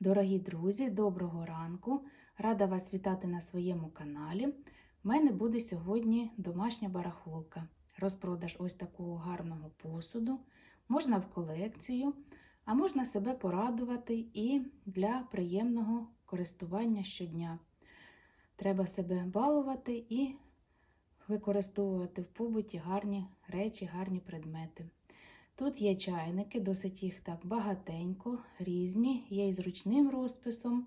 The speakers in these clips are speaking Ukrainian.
Дорогі друзі, доброго ранку! Рада вас вітати на своєму каналі. У мене буде сьогодні домашня барахолка. Розпродаж ось такого гарного посуду. Можна в колекцію, а можна себе порадувати і для приємного користування щодня. Треба себе балувати і використовувати в побуті гарні речі, гарні предмети. Тут є чайники, досить їх так багатенько, різні, є і з ручним розписом,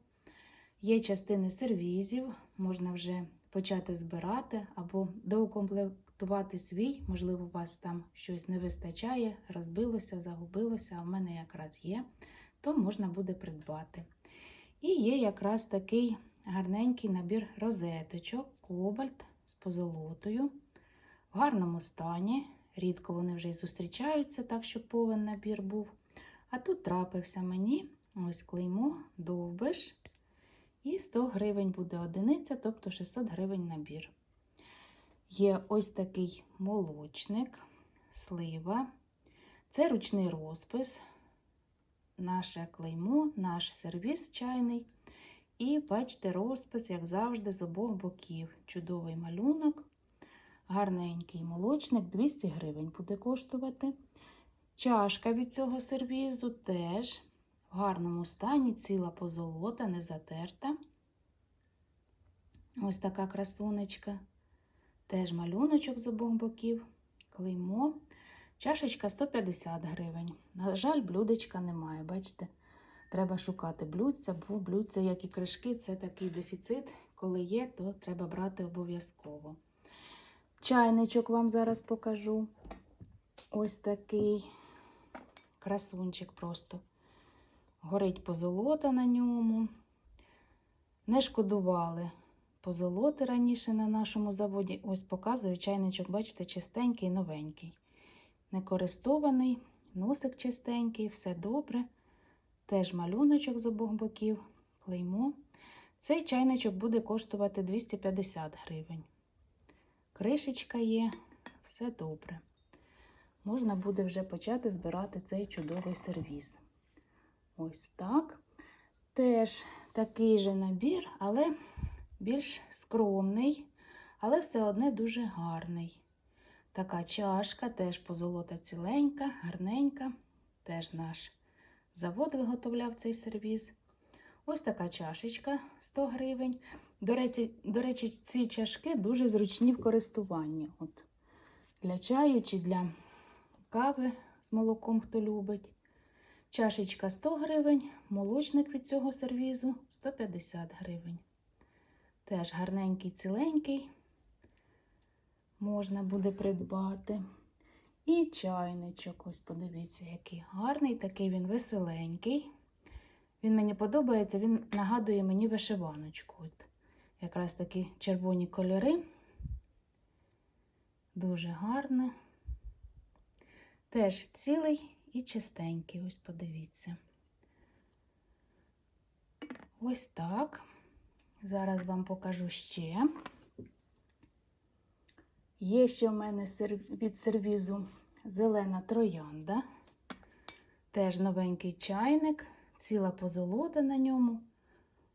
є частини сервізів, можна вже почати збирати або доукомплектувати свій, можливо, у вас там щось не вистачає, розбилося, загубилося, а в мене якраз є, то можна буде придбати. І є якраз такий гарненький набір розеточок, кобальт з позолотою, в гарному стані. Рідко вони вже й зустрічаються, так щоб повен набір був. А тут трапився мені ось клеймо, довбиш. І 100 гривень буде одиниця, тобто 600 гривень набір. Є ось такий молочник, слива. Це ручний розпис, наше клеймо, наш сервіс чайний. І бачите, розпис, як завжди, з обох боків. Чудовий малюнок. Гарненький молочник 200 гривень буде коштувати. Чашка від цього сервізу теж в гарному стані, ціла позолота, не затерта. Ось така красунечка. Теж малюночок з обох боків, клеймо. Чашечка 150 гривень. На жаль, блюдечка немає. Бачите, треба шукати блюдця, бо блюдця, як і кришки, це такий дефіцит. Коли є, то треба брати обов'язково. Чайничок вам зараз покажу. Ось такий красунчик просто. Горить позолота на ньому. Не шкодували позолоти раніше на нашому заводі. Ось показую чайничок, бачите, чистенький, новенький. Не користований, носик чистенький, все добре. Теж малюночок з обох боків, клеймо. Цей чайничок буде коштувати 250 гривень. Кришечка є, все добре. Можна буде вже почати збирати цей чудовий сервіз. Ось так. Теж такий же набір, але більш скромний, але все одне дуже гарний. Така чашка, теж позолота ціленька, гарненька. Теж наш завод виготовляв цей сервіз. Ось така чашечка 100 гривень. До речі, до речі, ці чашки дуже зручні в користуванні. От Для чаю чи для кави з молоком, хто любить. Чашечка 100 гривень, молочник від цього сервізу 150 гривень. Теж гарненький, ціленький, можна буде придбати. І чайничок, ось подивіться, який гарний, такий він веселенький. Він мені подобається, він нагадує мені вишиваночку. От Якраз такі червоні кольори. Дуже гарне. Теж цілий і чистенький, ось подивіться. Ось так. Зараз вам покажу ще. Є ще в мене від сервізу зелена троянда. Теж новенький чайник, ціла позолота на ньому.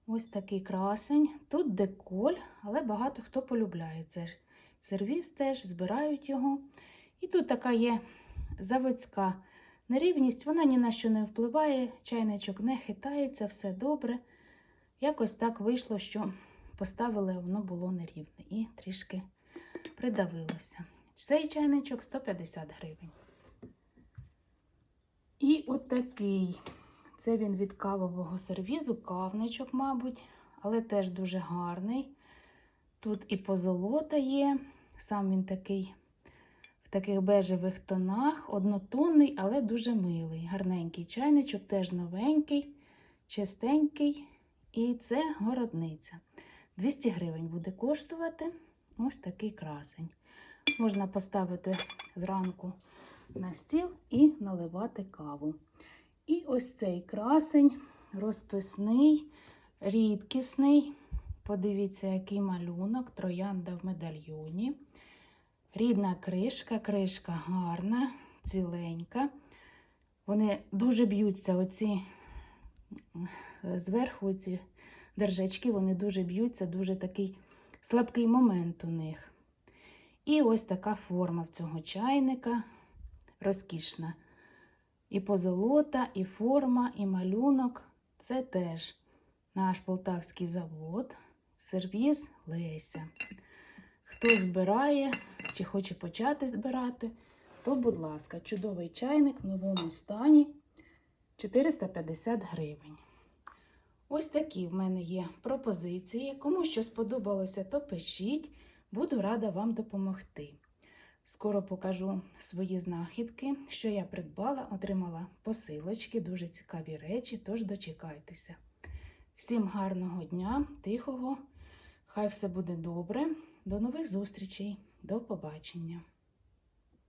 Ось такий красень. Тут деколь, але багато хто полюбляє цей сервіс теж, збирають його. І тут така є заводська нерівність, вона ні на що не впливає, чайничок не хитається, все добре. Якось так вийшло, що поставили, воно було нерівне і трішки придавилося. Цей чайничок 150 гривень. І отакий. Це він від кавового сервізу, кавничок, мабуть, але теж дуже гарний. Тут і позолота є, сам він такий в таких бежевих тонах, однотонний, але дуже милий. Гарненький чайничок, теж новенький, чистенький. І це городниця. 200 гривень буде коштувати ось такий красень. Можна поставити зранку на стіл і наливати каву. І ось цей красень розписний, рідкісний. Подивіться, який малюнок, троянда в медальйоні. Рідна кришка, кришка гарна, ціленька. Вони дуже б'ються, оці е, зверху ці держачки вони дуже б'ються, дуже такий слабкий момент у них. І ось така форма в цього чайника розкішна. І позолота, і форма, і малюнок це теж наш полтавський завод, сервіз Леся. Хто збирає чи хоче почати збирати, то, будь ласка, чудовий чайник в новому стані 450 гривень. Ось такі в мене є пропозиції. Кому що сподобалося, то пишіть. Буду рада вам допомогти. Скоро покажу свої знахідки, що я придбала, отримала посилочки, дуже цікаві речі, тож дочекайтеся. Всім гарного дня, тихого, хай все буде добре. До нових зустрічей, до побачення!